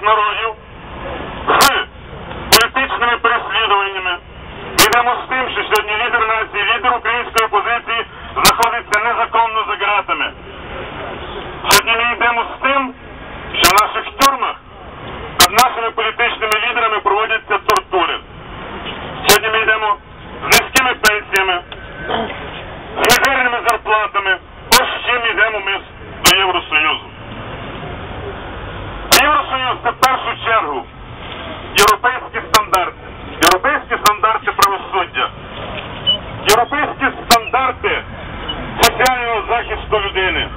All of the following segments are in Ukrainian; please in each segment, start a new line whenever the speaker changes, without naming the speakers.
європейських народів з політичними переслідуваннями. Ми йдемо з тим, що сьогодні лідер нації, лідер української опозиції знаходиться незаконно за ґратами. Сьогодні ми йдемо з тим, що в наших тюрмах над нашими політичними лідерами проводяться тортури. Сьогодні ми йдемо з низькими пенсіями, з мізерними зарплатами. Ось з чим йдемо ми до Євросоюзу. Євросоюз це в першу чергу. Європейські стандарти, європейські стандарти правосуддя, європейські стандарти соціального захисту людини,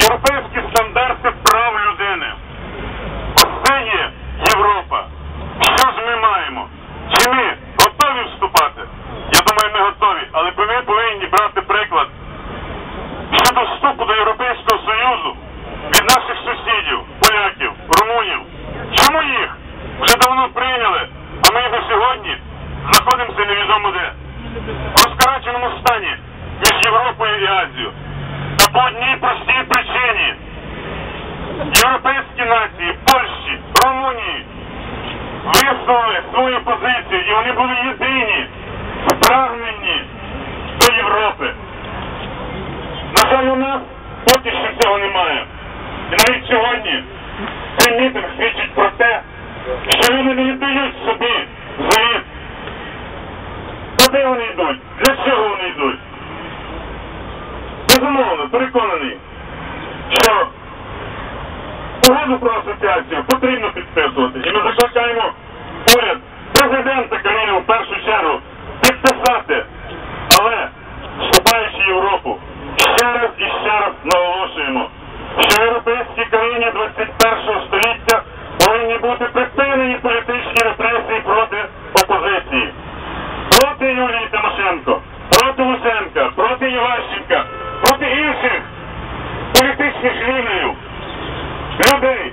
європейські стандарти прав людини. Оце є Європа. Що ж ми маємо? Чи ми готові вступати? Я думаю, ми готові, але ми повинні брати приклад щодо вступу до Європейського Союзу від наших сусідів, поляків, румунів. Чому їх вже давно прийняли, а ми до сьогодні знаходимося невідомо де? В розкараченому стані між Європою і Азією. Та по одній простій причині. Європейські нації, Польщі, Румунії висунули свою позицію, і вони були єдині, впрагнені до Європи. На жаль, у нас поки що цього немає. І навіть сьогодні цей мітинг свідчить про те, що люди не віддають собі завіт. Куди вони йдуть? Для чого вони йдуть? Безумовно, переконаний, що угоду про асоціацію потрібно підписувати. І ми закликаємо уряд президента країни в першу чергу підписати. Але, вступаючи в Європу, ще раз і ще раз наголошуємо, що в європейській країні 21 століття повинні бути припинені політичні репресії проти опозиції. Проти Юлії Тимошенко, проти Луценка, проти Іващенка, проти інших політичних лідерів, людей,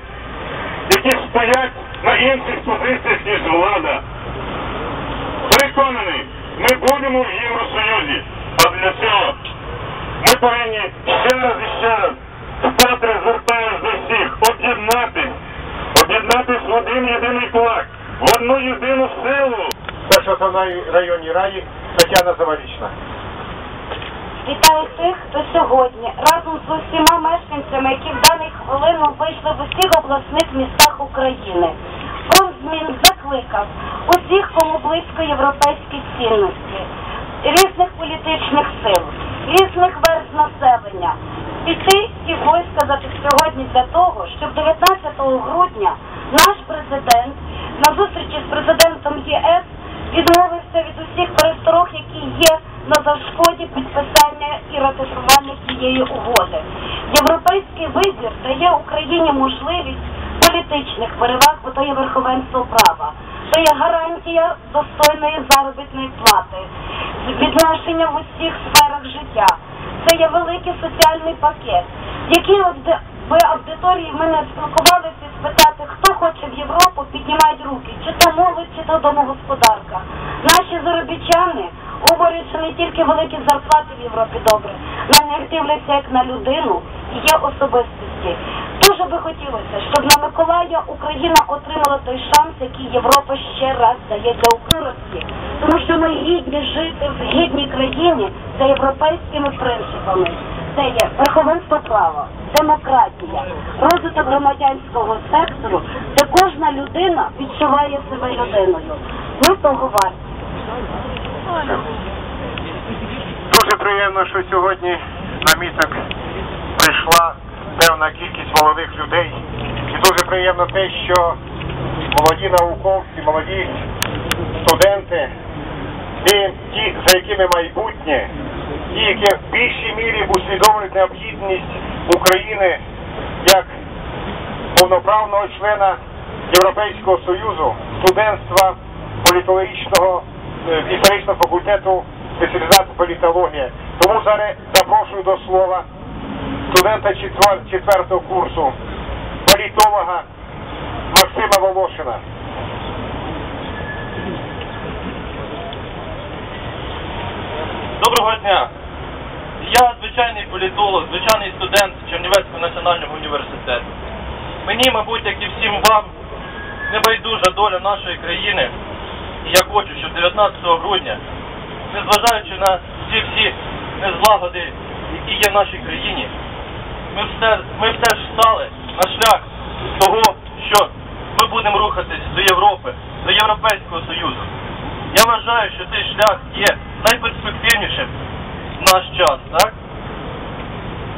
які стоять на інших позиціях, ніж влада. Переконаний, ми будемо в Євросоюзі, а для цього ми повинні ще раз і ще раз вкотре звертаємось до всіх, об'єднатись, об'єднатись в один єдиний кулак, в одну єдину силу.
Першоосновної районній раді Тетяна Заварічна.
Вітаю тих, хто сьогодні разом з усіма мешканцями, які в даний хвилину вийшли в усіх обласних містах України. Фронт змін закликав усіх, кому близько європейські цінності, різних політичних сил, різних верст населення, піти і бой сказати сьогодні для того, щоб 19 грудня наш президент на зустрічі з президентом ЄС відмовився від усіх пересторог, які є на зашкоді підписання і ратифікування цієї угоди. Європейський вибір дає Україні можливість політичних переваг, бо то є верховенство права, то є гарантія достойної заробітної плати, відношення в усіх сферах життя. Це є великий соціальний пакет, який в аудиторії ми не спілкувалися спитати, хто хоче в Європу, піднімають руки, чи то молодь, чи то домогосподарка. Наші заробітчани говорять, що не тільки великі зарплати в Європі добре, на них дивляться як на людину і є особистості. Дуже би хотілося, щоб на Миколая Україна отримала той шанс, який Європа ще раз дає для України. Тому що ми гідні жити в гідній країні за європейськими принципами. Це є верховенство права, демократія, розвиток громадянського сектору, де кожна людина відчуває себе людиною. Ми того варті.
Дуже приємно, що сьогодні на мітинг прийшла певна кількість молодих людей. І дуже приємно те, що молоді науковці, молоді студенти, ті, за якими майбутнє, ті, які в більшій мірі усвідомлюють необхідність України як повноправного члена Європейського Союзу, студентства політологічного е, історичного факультету спеціалізації політологія. Тому зараз запрошую до слова студента четвер- четвертого курсу, політолога Максима Волошина.
Доброго дня. Я звичайний політолог, звичайний студент Чернівецького національного університету.
Мені, мабуть, як і всім вам, небайдужа доля нашої країни. І я хочу, щоб 19 грудня, незважаючи на ці всі незлагоди, які є в нашій країні, ми все, ми все ж стали на шлях того, що ми будемо рухатись до Європи, до Європейського Союзу. Я вважаю, що цей шлях є найперспективнішим наш час, так?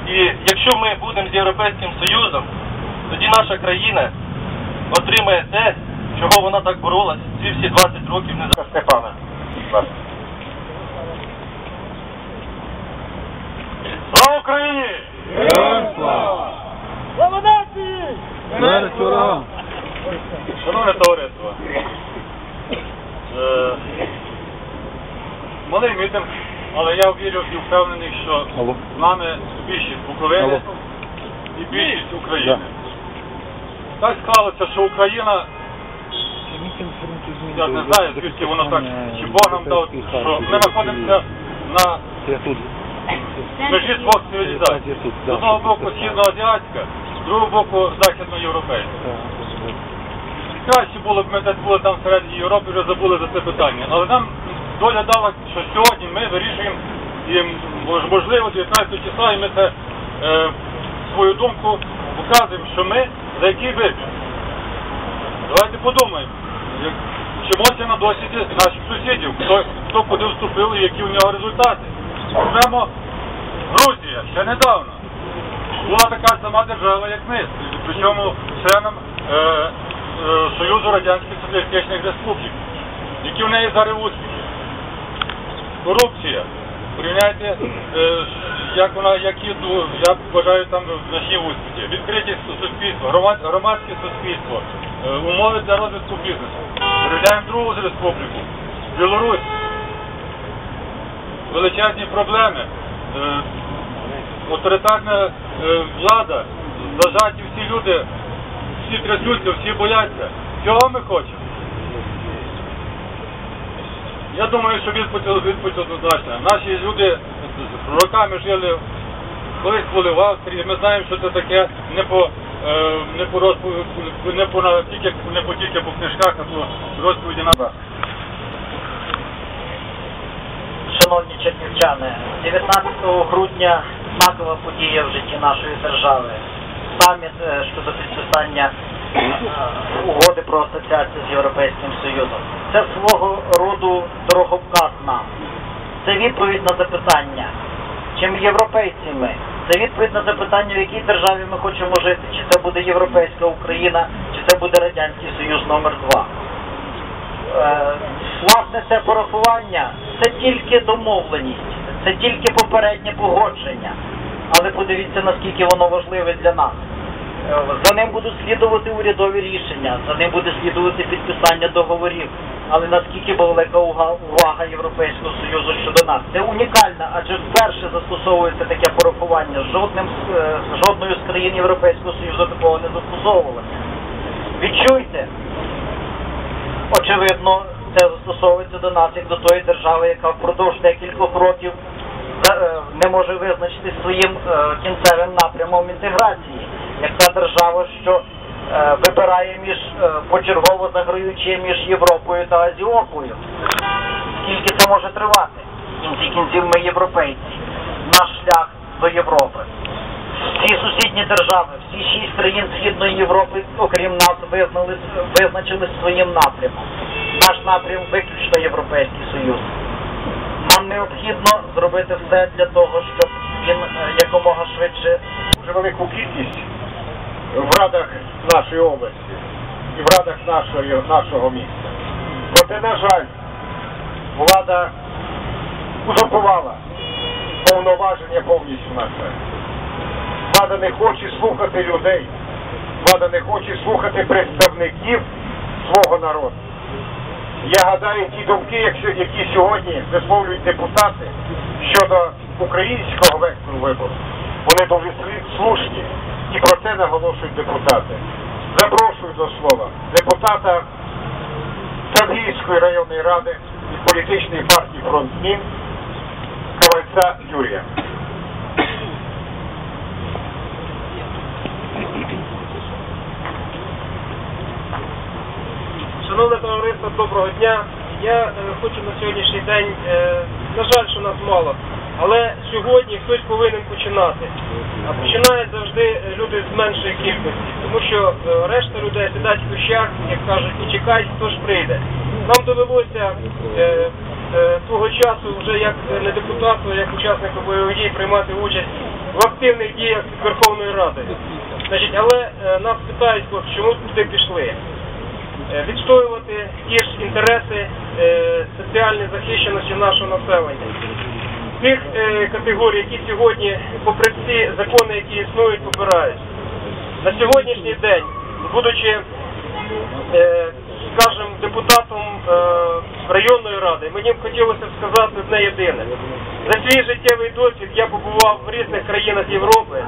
І якщо ми будемо з Європейським Союзом, тоді наша країна отримає те, чого вона так боролась ці всі 20 років не
Степана.
Слава Україні!
Смерть ворогам!
Шановне товариство, е, малий мітинг, але я вірю і впевнений, що
Алло.
з нами більшість Буковини
Алло.
і більшість України. Так склалося, що Україна, я не знаю, звідки воно так, чи Бог нам дав, що ми знаходимося на
Я тут.
межі двох цивілізацій. З одного боку східноазіатська, з другого боку західноєвропейська. Краще було б ми десь були там всередині Європи, вже забули за це питання. Але нам доля дала, що сьогодні ми вирішуємо і можливо 19 числа, і ми це е, свою думку показуємо, що ми за який вибір. Давайте подумаємо, як, вчимося на досвіді наших сусідів, хто, хто куди вступив і які у нього результати. Візьмемо Грузія ще недавно була така сама держава, як ми, причому членом е, е, Союзу Радянських Соціалістичних Республік. Які в неї зараз успіхи? Корупція. Порівняйте, е, як вона, які я вважаю там значні успіхи. Відкритість суспільства, громад, громадське суспільство, е, умови для розвитку бізнесу. Порівняємо другу з республіку. Білорусь. Величезні проблеми. Е, авторитарна влада, зажаті всі люди, всі трясуться, всі бояться. Цього ми хочемо. Я думаю, що відповідь, відповідь однозначна. Наші люди роками жили, колись були в Австрії, ми знаємо, що це таке не по е, не по розповіді, не по тільки не по тільки по книжках, а по розповіді на
Шановні чернівчани, 19 грудня знакова подія в житті нашої держави. Саміт е, щодо підписання е, угоди про асоціацію з Європейським Союзом. Це свого роду дороговказ нам. Це відповідь на запитання, чим європейці ми. Це відповідь на запитання, в якій державі ми хочемо жити. Чи це буде Європейська Україна, чи це буде Радянський Союз номер 2 Е, власне це порахування це тільки домовленість, це тільки попереднє погодження. Але подивіться, наскільки воно важливе для нас. Е, За ним будуть слідувати урядові рішення, за ним буде слідувати підписання договорів. Але наскільки велика увага Європейського Союзу щодо нас? Це унікально, адже вперше застосовується таке порахування. Жодним е, жодною з країн Європейського Союзу такого не застосовувалося. Відчуйте, очевидно, це застосовується до нас як до тої держави, яка впродовж декількох років е, не може визначити своїм е, кінцевим напрямом інтеграції, як та держава, що е, вибирає між е, почергово заграючи між Європою та Азіопою. Скільки це може тривати? В кінці кінців ми європейці. Наш шлях до Європи. Всі сусідні держави, всі шість країн Східної Європи, окрім нас, визнали, визначили своїм напрямом. Наш напрям виключно Європейський Союз. Нам необхідно зробити все для того, щоб він е, якомога швидше
Дуже велику кількість в радах нашої області і в радах нашої, нашого міста. Проте, на жаль, влада узурпувала повноваження повністю на це. Влада не хоче слухати людей, влада не хоче слухати представників свого народу. Я гадаю, ті думки, які сьогодні висловлюють депутати щодо українського вектору вибору, вони дуже слушні і про це наголошують депутати. Запрошую до слова депутата Сангійської районної ради від політичної партії Фронтмін Ковальця Юрія.
Шановне товариство, доброго дня. Я е, хочу на сьогоднішній день, е, на жаль, що нас мало але сьогодні хтось повинен починати. А починають завжди люди з меншої кількості, тому що е, решта людей сидять в кущах, як кажуть, і чекають, хто ж прийде. Нам довелося е, е, свого часу вже як не депутату, як учаснику бойових дій приймати участь в активних діях Верховної Ради. Значить, але е, нас питають, чому туди пішли? Е, відстоювати ті ж інтереси е, соціальної захищеності нашого населення. Тих е, категорій, які сьогодні, попри всі закони, які існують, попирають. На сьогоднішній день, будучи, е, скажімо, депутатом е, районної ради, мені б хотілося б сказати одне єдине. За свій життєвий досвід я побував в різних країнах Європи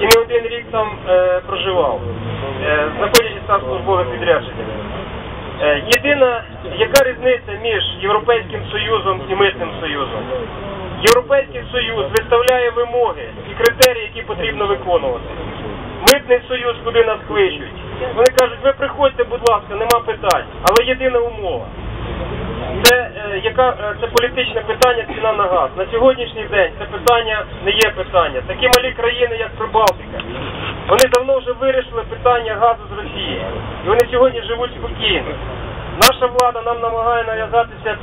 і не один рік там е, проживав, е, знаходячись там службових відрядженнях. Е, Єдина, яка різниця між Європейським Союзом і Митним Союзом? Європейський Союз виставляє вимоги і критерії, які потрібно виконувати. Митний союз, куди нас кличуть. Вони кажуть, ви приходьте, будь ласка, нема питань. Але єдина умова. Це, е, яка, е, це політичне питання ціна на газ. На сьогоднішній день це питання не є питання. Такі малі країни, як Прибалтика, вони давно вже вирішили питання газу з Росії. І вони сьогодні живуть спокійно. Наша влада нам намагає нав'язатися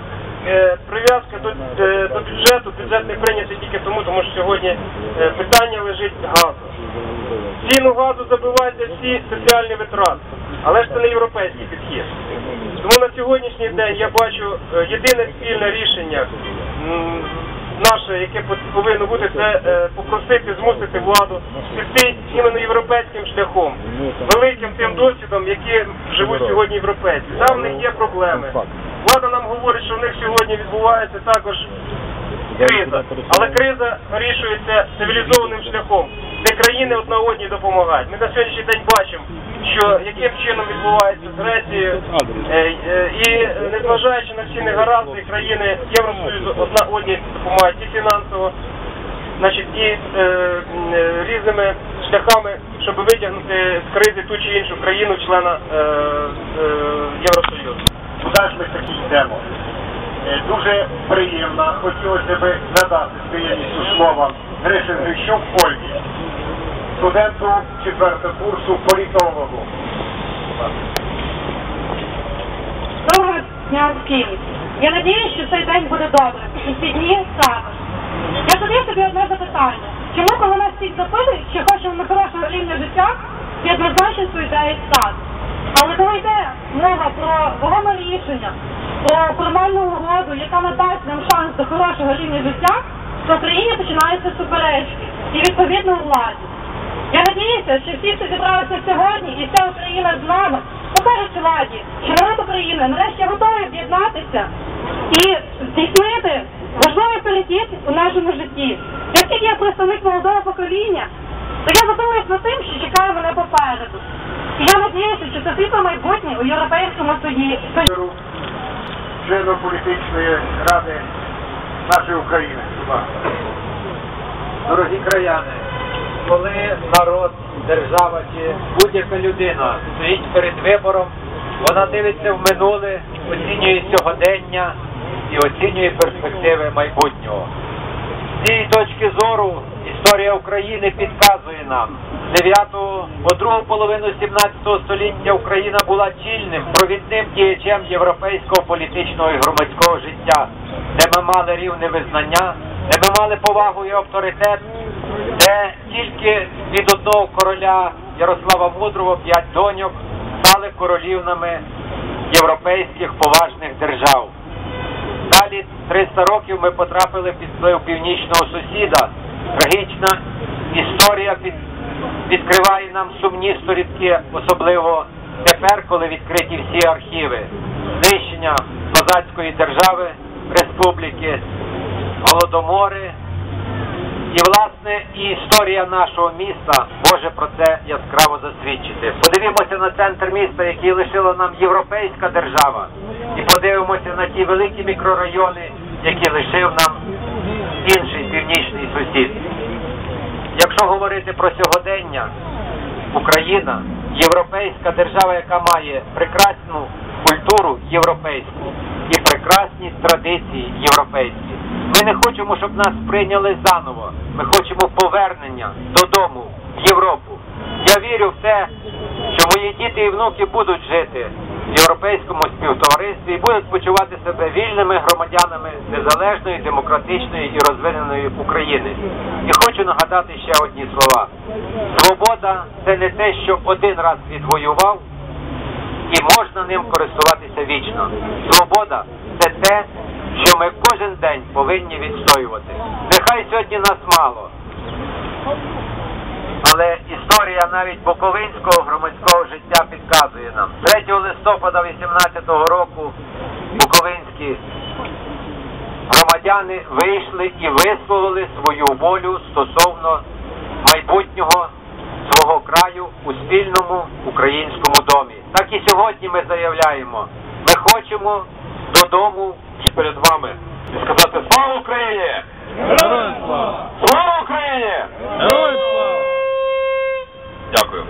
прив'язка до, е, до бюджету. Бюджет не прийнятий тільки тому, тому що сьогодні е, питання лежить газу. Ціну газу забиваються всі соціальні витрати. Але ж це не європейський підхід. Тому на сьогоднішній день я бачу е, єдине спільне рішення наше, яке повинно бути, це е, попросити, змусити владу піти іменно європейським шляхом, великим тим досвідом, яким живуть сьогодні європейці. Там в них є проблеми. Влада нам говорить, що в них сьогодні відбувається також криза. Але криза вирішується цивілізованим шляхом, де країни одна одній допомагають. Ми на сьогоднішній день бачимо, що яким чином відбувається з Грецією, е, е, і незважаючи на всі негаразди, країни Євросоюзу одна одній допомагають і фінансово, значить, і е, е, різними шляхами, щоб витягнути з кризи ту чи іншу країну, члена е, е, Євросоюзу.
Ж ми таки йдемо? Е, Дуже приємно, хотілося б надати приємністю словам Гришин Грищук Ольгі, студенту четвертого курсу політологу.
Доброго дня в Києві. Я надіюсь, що цей день буде добре. І ці дні також. Я задаю собі одне запитання. Чому, коли нас всіх запитують, чи хочемо ми хорошого рівня життя, і однозначно відповідає так. Але коли йде мова про вагоме рішення, про формальну угоду, яка надасть нам шанс до хорошого рівня життя, то в країні починаються суперечки і відповідно владі. Я надіюся, що всі, хто зібралися сьогодні, і вся Україна з нами, покажуть владі, що народ України нарешті готовий об'єднатися і здійснити важливий перехід у нашому житті. Оскільки я представник молодого покоління, то я задумуюсь над тим, що чекає мене попереду. Я надіюся, що це світло майбутнє у Європейському Союзі.
членом політичної ради нашої України.
Дорогі краяни, коли народ, держава чи будь-яка людина стоїть перед вибором, вона дивиться в минуле, оцінює сьогодення і оцінює перспективи майбутнього. З цієї точки зору історія України підказує нам, 9 по другу половину 17 століття Україна була чільним, провідним діячем європейського політичного і громадського життя, де ми мали рівне визнання, де ми мали повагу і авторитет, де тільки від одного короля Ярослава Мудрого п'ять доньок стали королівнами європейських поважних держав. Далі 300 років ми потрапили під вплив північного сусіда. Трагічна історія під, відкриває нам сумні сторінки, особливо тепер, коли відкриті всі архіви. Знищення козацької держави, республіки, голодомори. І, власне, і історія нашого міста може про це яскраво засвідчити. Подивімося на центр міста, який лишила нам європейська держава, і подивимося на ті великі мікрорайони, які лишив нам інший північний сусід. Якщо говорити про сьогодення, Україна європейська держава, яка має прекрасну культуру європейську і прекрасні традиції європейські. Ми не хочемо, щоб нас прийняли заново. Ми хочемо повернення додому, в Європу. Я вірю в те, що мої діти і внуки будуть жити європейському співтоваристві будуть почувати себе вільними громадянами незалежної, демократичної і розвиненої України. І хочу нагадати ще одні слова: свобода це не те, що один раз відвоював, і можна ним користуватися вічно. Свобода це те, що ми кожен день повинні відстоювати. Нехай сьогодні нас мало. Але історія навіть Буковинського громадського життя підказує нам. 3 листопада 18-го року буковинські громадяни вийшли і висловили свою волю стосовно майбутнього свого краю у спільному українському домі. Так і сьогодні ми заявляємо, ми хочемо додому
перед вами і сказати слава Україні! Слава Україні! Дякую.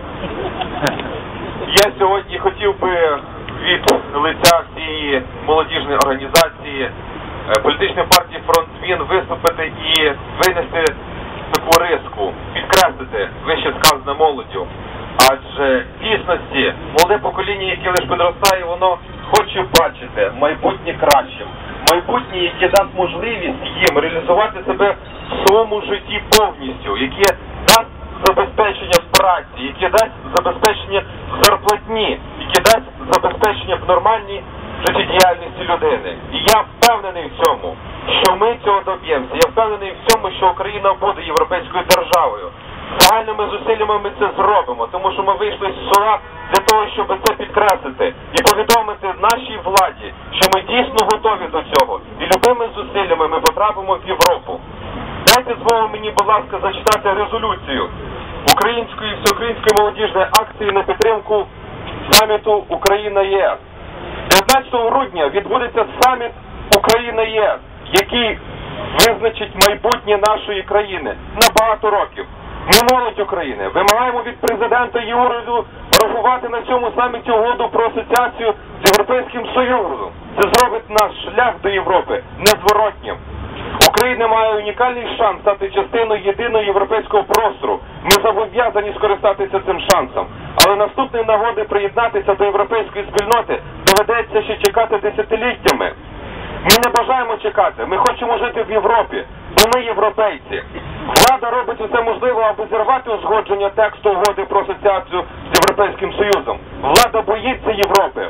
Я сьогодні хотів би від лиця всієї молодіжної організації е, політичної партії Фронт Змін виступити і винести таку риску, підкреслити вище сказане молоддю. Адже в дійсності молоде покоління, яке лише підростає, воно хоче бачити майбутнє кращим, майбутнє, яке дасть можливість їм реалізувати себе в своєму житті повністю, яке дасть забезпечення в праці, яке дасть забезпечення в зарплатні, яке дасть забезпечення в нормальній життєдіяльності людини. І я впевнений в цьому, що ми цього доб'ємося. Я впевнений в цьому, що Україна буде європейською державою. Загальними зусиллями ми це зробимо, тому що ми вийшли з села для того, щоб це підкреслити і повідомити нашій владі, що ми дійсно готові до цього. І любими зусиллями ми потрапимо в Європу. Дайте змогу мені, будь ласка, зачитати резолюцію Української всеукраїнської молодіжної акції на підтримку саміту Україна ЄС. 19 грудня відбудеться саміт Україна ЄС, який визначить майбутнє нашої країни на багато років. Ми молодь України. Вимагаємо від президента і уряду рахувати на цьому саміті угоду про асоціацію з Європейським Союзом. Це зробить наш шлях до Європи незворотнім. Україна має унікальний шанс стати частиною єдиного європейського простору. Ми зобов'язані скористатися цим шансом. Але наступної нагоди приєднатися до європейської спільноти доведеться ще чекати десятиліттями. Ми не бажаємо чекати. Ми хочемо жити в Європі, бо ми європейці. Влада робить усе можливе, аби зірвати узгодження тексту угоди про асоціацію з Європейським Союзом. Влада боїться Європи,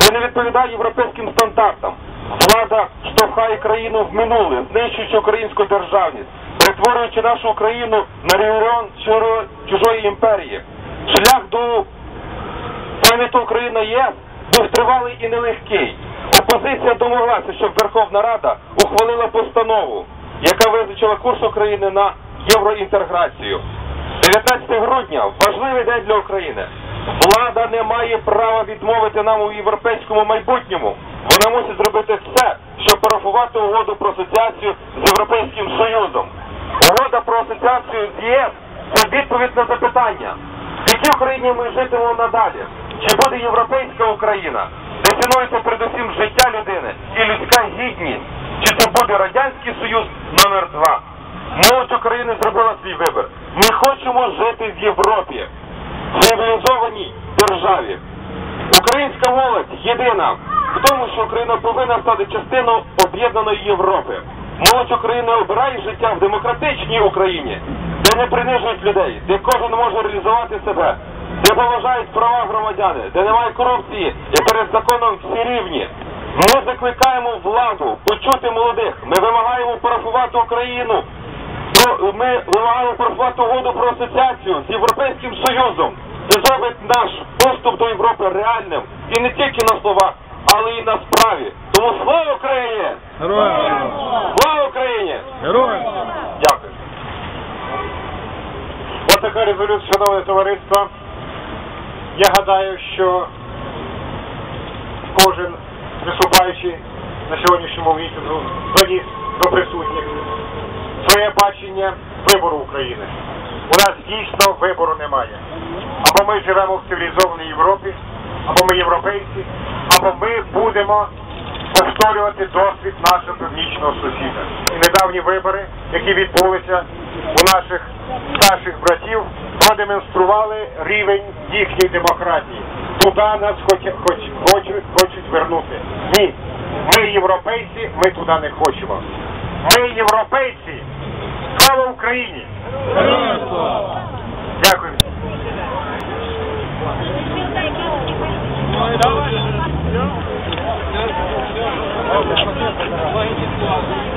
бо не відповідає європейським стандартам. Влада штовхає країну в минуле, знищуючи українську державність, перетворюючи нашу країну на регіон чужої імперії. Шлях до саміту Україна ЄС був тривалий і нелегкий. Опозиція домоглася, щоб Верховна Рада ухвалила постанову, яка визначила курс України на євроінтеграцію. 19 грудня важливий день для України. Влада не має права відмовити нам у європейському майбутньому. Вона мусить зробити все, щоб парафувати угоду про асоціацію з Європейським Союзом. Угода про асоціацію з ЄС це відповідь на запитання, в якій Україні ми житимемо надалі. Чи буде європейська Україна, де цінується передусім життя людини і людська гідність? Чи це буде Радянський Союз номер два? Молодь України зробила свій вибір. Ми хочемо жити в Європі, в цивілізованій державі. Українська молодь єдина в тому, що Україна повинна стати частиною об'єднаної Європи. Молодь України обирає життя в демократичній Україні, де не принижують людей, де кожен може реалізувати себе, де поважають права громадяни, де немає корупції і перед законом всі рівні. Ми закликаємо владу почути молодих. Ми вимагаємо парафувати Україну. Ну, Ми вимагаємо парафувати угоду про асоціацію з Європейським Союзом. Це зробить наш доступ до Європи реальним і не тільки на словах, але і на справі. Тому слава Україні! Героям! Слава Україні! Героям! Дякую.
Ось така резолюція, шановне товариство. Я гадаю, що кожен виступаючий на сьогоднішньому мітингу доніс до присутніх своє бачення вибору України. У нас дійсно вибору немає. Або ми живемо в цивілізованій Європі, або ми європейці, або ми будемо повторювати досвід нашого північного сусіда. Недавні вибори, які відбулися у наших старших братів, продемонстрували рівень їхньої демократії. Туди нас хоч, хоч, хочуть, хочуть вернути. Ні. Ми європейці, ми туди не хочемо. Ми європейці. Слава Україні! Дякую.
Allah'ın